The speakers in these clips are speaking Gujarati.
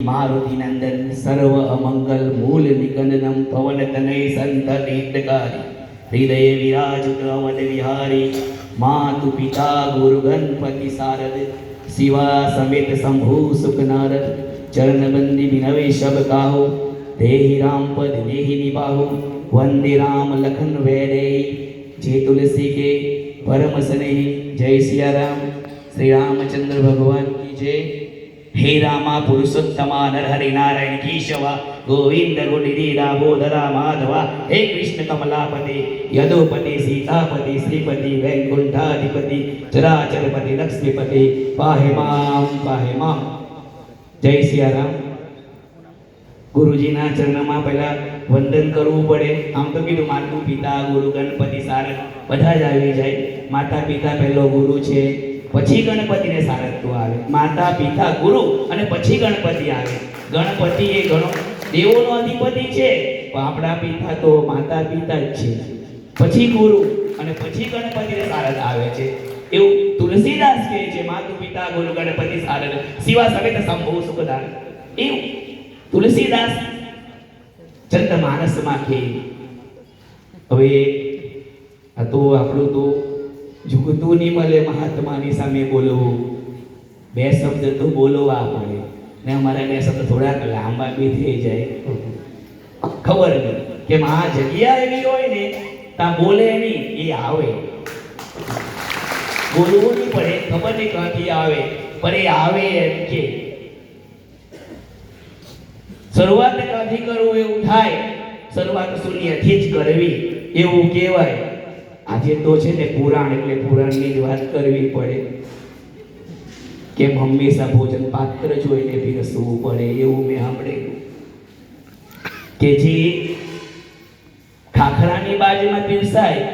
મારુતિનંદન સર્વ અમંગલ મૂલ નિકંદનમ પવન તનય સંતનેત્રકારી હૃદય વિરાજિત અવન વિહારી માતુ પિતા ગુરુ ગણપતિ સારદ શિવા સમેત શંભુ સુખનારદ ચરણબંદી વિનવે શબ કાહો દેહી રામ પદ દેહી નિબાહો વંદે રામ લખન વૈરે જે તુલસી કે પરમ સ્નેહી જય સિયારામ શ્રી રામચંદ્ર ભગવાન કી જય હે રામા પુરુષોત્તમા નરહરિ નારાયણ કેશવા ગોવિંદ ગુડિરીરા બોધરા માધવા હે કૃષ્ણ કમલાપતિ યદુપતિ સીતાપતિ શ્રીપતિ વૈકુંઠાધિપતિ ચરાચરપતિ લક્ષ્મીપતિ પાહે મામ પાહે મામ જય સિયારામ ગુરુજીના ચરણમાં પહેલા વંદન કરવું પડે આમ તો કીધું માતુ પિતા ગુરુ ગણપતિ સારદ બધા જ આવી જાય માતા પિતા પહેલો ગુરુ છે પછી ગણપતિને સારત્વ આવે. માતા, પિતા, ગુરુ અને પછી ગણપતિ આવે. ગણપતિ એ ગણો દેવોનો અધિપતિ છે, પણ આપણા પિતા તો માતા, પિતા જ છે. પછી ગુરુ અને પછી ગણપતિને સારદ આવે છે. એવું તુલસીદાસ કહે છે, માતુ, પિતા, ગુરુ, ગણપતિ સારદ શિવા સમેત સંભવ સુખદાન. એવું તુલસીદાસ ચંદ માનસમાં કહે. હવે આ તો આપણું તો ઝૂકતું નહીં મળે મહાત્માની સામે બોલવું. બે શબ્દ તો બોલવા પડે. ને અમારા બે શબ્દ થોડાક લાંબા બી થઈ જાય. ખબર નહીં કે આ જગ્યા એવી હોય ને ત્યાં બોલે નહીં, એ આવે. બોલવું નહીં પડે, ખબર નહીં ક્યાંથી આવે, પણ એ આવે એમ કે. શરૂઆત ક્યાંથી કરવું એવું થાય? શરૂઆત શૂન્યથી જ કરવી. એવું કહેવાય. આજે તો છે ને પુરાણ એટલે પુરાણની જ વાત કરવી પડે. કેમ હંમેશા ભોજન પાત્ર જોઈને પીરસવું પડે, એવું મેં સાંભળેલું. કે જે ખાખરાની બાજુમાં પીરસાય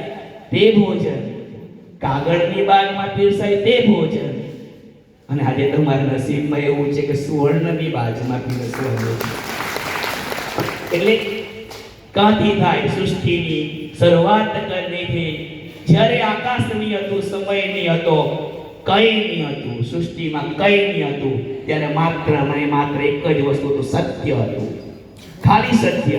તે ભોજન, કાગળની બાગમાં પીરસાય તે ભોજન. અને આજે તમારા નસીબમાં એવું છે કે સુવર્ણની બાજુમાં પીરસવાનું એટલે કાંથી થાય, સૃષ્ટિની શરૂઆત કરવી થી જ્યારે આકાશ નહીં હતું સમય નહીં હતો કઈ નહીં હતું, સૃષ્ટિમાં કઈ નહીં હતું, ત્યારે માત્ર અને માત્ર એક જ વસ્તુ હતું, સત્ય હતું. ખાલી સત્ય.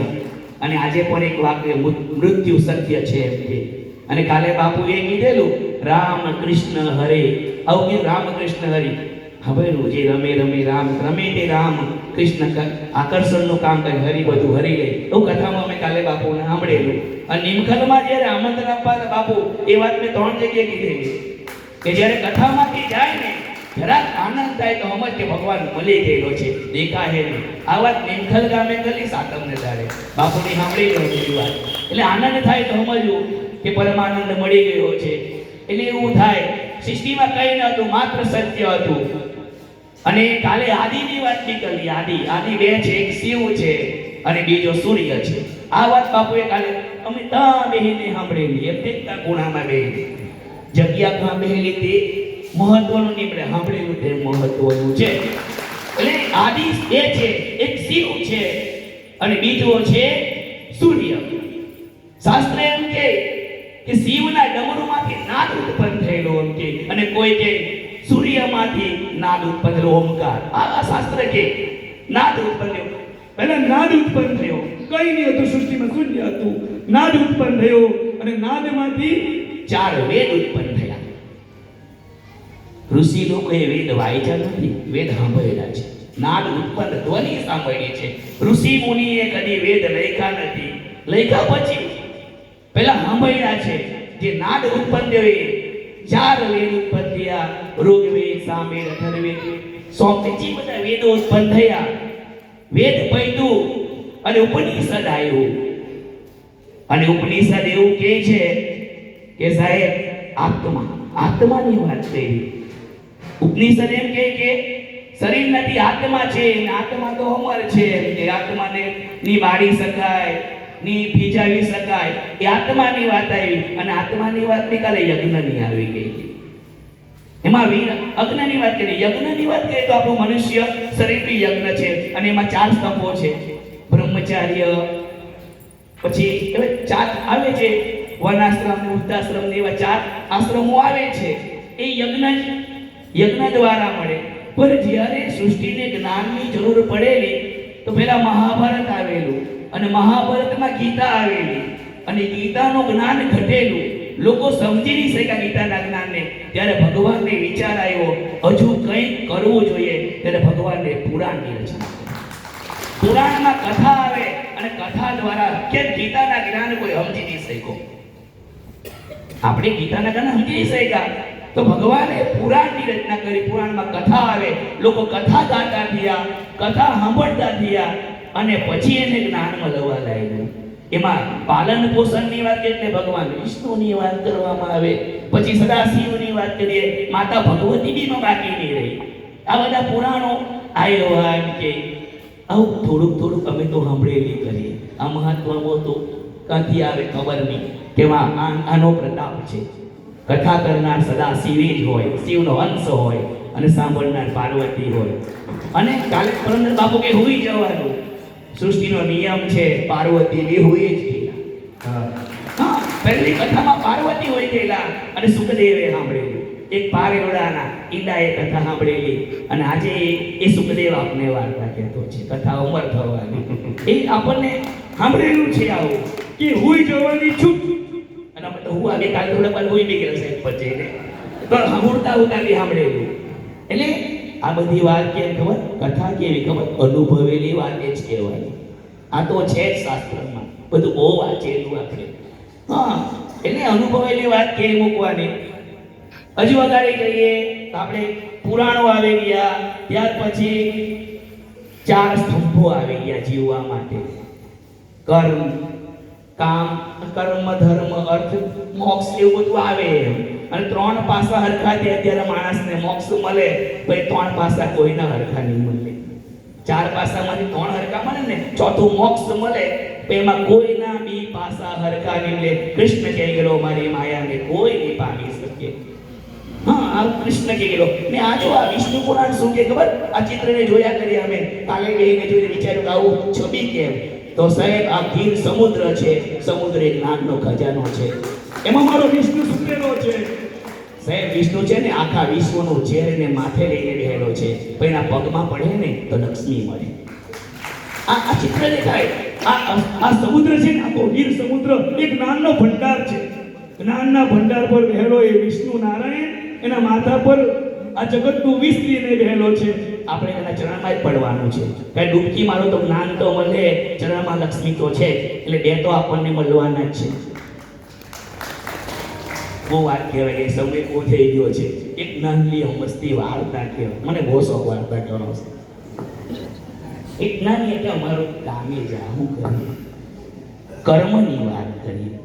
અને આજે પણ એક વાક્ય મૃત્યુ સત્ય છે એમ કે. અને કાલે બાપુએ કીધેલું રામ કૃષ્ણ હરે. આવું રામ કૃષ્ણ હરે. હવે જે રમે રમે રામ, રમે તે રામ. કૃષ્ણ આકર્ષણનું કામ કરે, હરી બધું હરી લે એવું કથામાં મેં કાલે બાપુને સાંભળેલું. અને નિમખલમાં જ્યારે આમંત્રણ આપવા બાપુ, એ વાત મેં ત્રણ જગ્યાએ કીધેલી. કે જ્યારે કથામાંથી જાય ને, જરાક આનંદ થાય તો સમજ કે ભગવાન મળી ગયેલો છે દેખા હે આ વાત નિમખલ ગામે કરી સાતમને તારે બાપુની સાંભળી ગયો એ વાત. એટલે આનંદ થાય તો સમજવું કે પરમાનંદ મળી ગયો છે. એટલે એવું થાય. સૃષ્ટિમાં કઈ ન હતું, માત્ર સત્ય હતું. અને કાલે આદિની વાત નીકળી. આદિ આદિ બે છે, એક શિવ છે અને બીજો સૂર્ય છે. આ વાત બાપુએ કાલે અમે ત્યાં બેહીને સાંભળેલી. એમ ત્યાં ખૂણામાં બેહી જગ્યા કાં બેહેલી તે મહત્વનું નીકળે. સાંભળેલું તે મહત્વનું છે. એટલે આદિ એ છે, એક શિવ છે અને બીજો છે સૂર્ય. શાસ્ત્ર એમ કે શિવના ડમરુમાંથી નાદ ઉત્પન્ન થયેલો એમ કે. અને કોઈ કે સૂર્યમાંથી નાદ ઉત્પન્ન ઓમકાર. આ શાસ્ત્ર કે નાદ ઉત્પન્ન થયો પહેલા નાદ ઉત્પન્ન થયો. કઈ નહીં હતું સૃષ્ટિમાં, શૂન્ય હતું. નાદ ઉત્પન્ન થયો અને નાદમાંથી ચાર વેદ ઉત્પન્ન થયા. ઋષિ લોકોએ વેદ વાંચ્યા નથી. વેદ સાંભળેલા છે. નાદ ઉત્પન્ન ધ્વનિ સાંભળી છે. ઋષિ મુનિએ કદી વેદ લખ્યા નથી. લખ્યા પછી પહેલા સાંભળ્યા છે. જે નાદ ઉત્પન્ન થયો ચાર વેદ ઉત્પન્ન થયા, ઋગ્વેદ સામવેદ અથર્વવેદ જે બધા વેદો ઉત્પન્ન થયા. વેદ પૈતું અને ઉપનિષદ આવ્યું. અને ઉપનિષદ એવું કહે છે કે સાહેબ, આત્મા, આત્માની વાત કરી ઉપનિષદ એમ કહે કે શરીર નથી, આત્મા છે. આત્મા તો અમર છે. કે આત્માને ની બાળી શકાય, ની ભીજાવી શકાય. એ આત્માની વાત આવી. અને આત્માની વાત નીકળે યજ્ઞની આવી ગઈ. એમાં વીર અગ્નિની વાત કરીએ. યજ્ઞની વાત કરીએ તો આપણું મનુષ્ય શરીરની યજ્ઞ છે અને એમાં ચાર સ્તંભો છે. બ્રહ્મચાર્ય, પછી ચાર આવે છે. વનાશ્રમ, વૃદ્ધાશ્રમ ને એવા ચાર આશ્રમો આવે છે. એ યજ્ઞ યજ્ઞ દ્વારા મળે. પણ જ્યારે સૃષ્ટિને જ્ઞાનની જરૂર પડેલી, તો પેલા મહાભારત આવેલું અને મહાભારતમાં ગીતા આવેલી અને ગીતાનું જ્ઞાન ઘટેલું. લોકો સમજી નહીં શક્યા ગીતાના જ્ઞાનને ત્યારે ભગવાનને વિચાર આવ્યો, હજુ કંઈક કરવું જોઈએ? ત્યારે ભગવાનને પુરાણની રચના પુરાણમાં કથા આવે અને કથા દ્વારા કેમ ગીતાના જ્ઞાન કોઈ સમજી નહીં શક્યો. આપણે ગીતાના જ્ઞાન સમજી નહીં શક્યા. તો ભગવાને પુરાણની રચના કરી, પુરાણમાં કથા આવે. લોકો કથા ગાતા થયા, કથા સાંભળતા થયા અને પછી એને જ્ઞાનમાં લવા લાગ્યું એમાં પાલન પોષણની વાત એટલે ભગવાન વિષ્ણુની વાત કરવામાં આવે, પછી સદાશિવની વાત કરીએ, માતા ભગવતી બી માં બાકી નહીં રહી. આ બધા પુરાણો એમ કે આવું થોડુંક થોડુંક અમે તો સાંભળેલી કરીએ. આ મહત્વમાં તો ક્યાંથી આવે ખબર નહીં આ- આનો પ્રતાપ છે. કથા કરનાર સદા શિવે જ હોય, શિવનો અંશ હોય અને સાંભળનાર પાર્વતી હોય. અને કાલે પુરંદર બાપુ કે હોઈ જવાનું. સૃષ્ટિનો નિયમ છે પાર્વતી બી હોય જ હા. પહેલી કથામાં પાર્વતી હોય ગયેલા અને સુખદેવે સાંભળેલું. એક પારેવડાના ઈડાએ કથા સાંભળેલી અને આજે એ- સુખદેવ આપને વાર્તા કહેતો છે. કથા ઉમર થવાની. એ આપણને સાંભળેલું છે આવું કે હુઈ જવાની છૂટ અને આપણે હું આગે કાલ થોડા પણ હુઈ નીકળશે જઈને તો સાંભળતા ઉતારી સાંભળેલું. એટલે આ બધી વાત કેમ ખબર? કથા કેવી ખબર? અનુભવેલી વાત જ કહેવાય. આ તો છે જ શાસ્ત્રમાં. બધું બહુ વાંચેલું આપણે હા એટલે અનુભવેલી વાત કે મૂકવાની? હજુ વધારે જઈએ આપણે પુરાણો આવી ગયા, ત્યાર પછી ચાર સ્તંભો આવી ગયા જીવવા માટે. કર્મ કામ, કર્મ, ધર્મ, અર્થ, મોક્ષ એવું બધું આવે. અને ત્રણ પાસા હરખા છે અત્યારે માણસને મોક્ષ મળે પછી ત્રણ પાસા કોઈના હરખા નહીં મળે. ચાર પાસામાંથી ત્રણ હરખા મળે ને, ચોથું મોક્ષ મળે એમાં કોઈના બી પાસા હરખા નહીં મળે. કૃષ્ણ કહી ગયેલો, મારી માયાને કોઈ નહીં પામી શકે. હા, આ કૃષ્ણ કહી ગયેલો. ને આ જો આ વિષ્ણુ પુરાણ શું કે ખબર? આ ચિત્રને જોયા કરીએ અમે. કાલે બેહીને જોઈને વિચાર્યું કે આવું છબી કેમ? તો સાહેબ, આ ગીર સમુદ્ર છે, સમુદ્ર એક જ્ઞાનનો ખજાનો છે. એમાં મારો વિષ્ણુ સુતેલો છે. સાહેબ, વિષ્ણુ છે ને આખા વિશ્વનું ઝેર એને માથે લઈને બેહેલો છે. પણ એના પગમાં પડે ને તો લક્ષ્મી મળે. આ આ ચિત્ર દેખાય. આ આ સમુદ્ર છે ને, આખો ગીર સમુદ્ર, એક જ્ઞાનનો ભંડાર છે. જ્ઞાનના ભંડાર પર બેહેલો એ વિષ્ણુ નારાયણ, એના માથા પર આ જગતનું વિસ્તરીને બેહેલો છે. આપણે એના ચરણમાં જ પડવાનું છે. કઈ ડૂબકી મારો તો જ્ઞાન તો મળે, ચરણમાં લક્ષ્મી તો છે, એટલે બે તો આપણને મળવાના જ છે. બહુ વાત કહેવાય, એ સમય બહુ થઈ ગયો છે. એક નાનલી મસ્તી વાર્તા કહેવાય. મને બહુ શોખ વાર્તા કરવાનો છે. એક નાની એટલે અમારું ગામે જા, હું કરીએ. કર્મની વાત કરીએ.